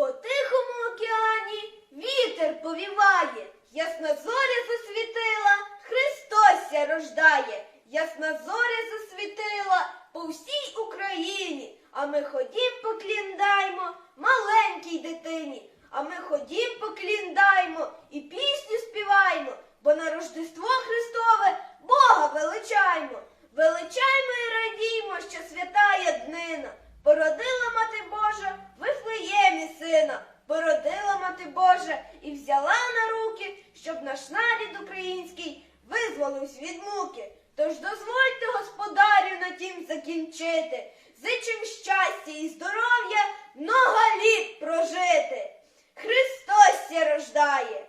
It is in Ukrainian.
По тихому океані вітер повіває, ясна зоря засвітила, Христосся рождає, ясна зоря засвітила по всій Україні, а ми ходім покліндаймо маленькій дитині, а ми ходім покліндаймо і пісню співаймо, бо на Рождество Христове Бога величаймо, величаймо. народ український визволився від муки. Тож дозвольте господарю на тім закінчити, зичим щастя і здоров'я много літ прожити. Христос рождає.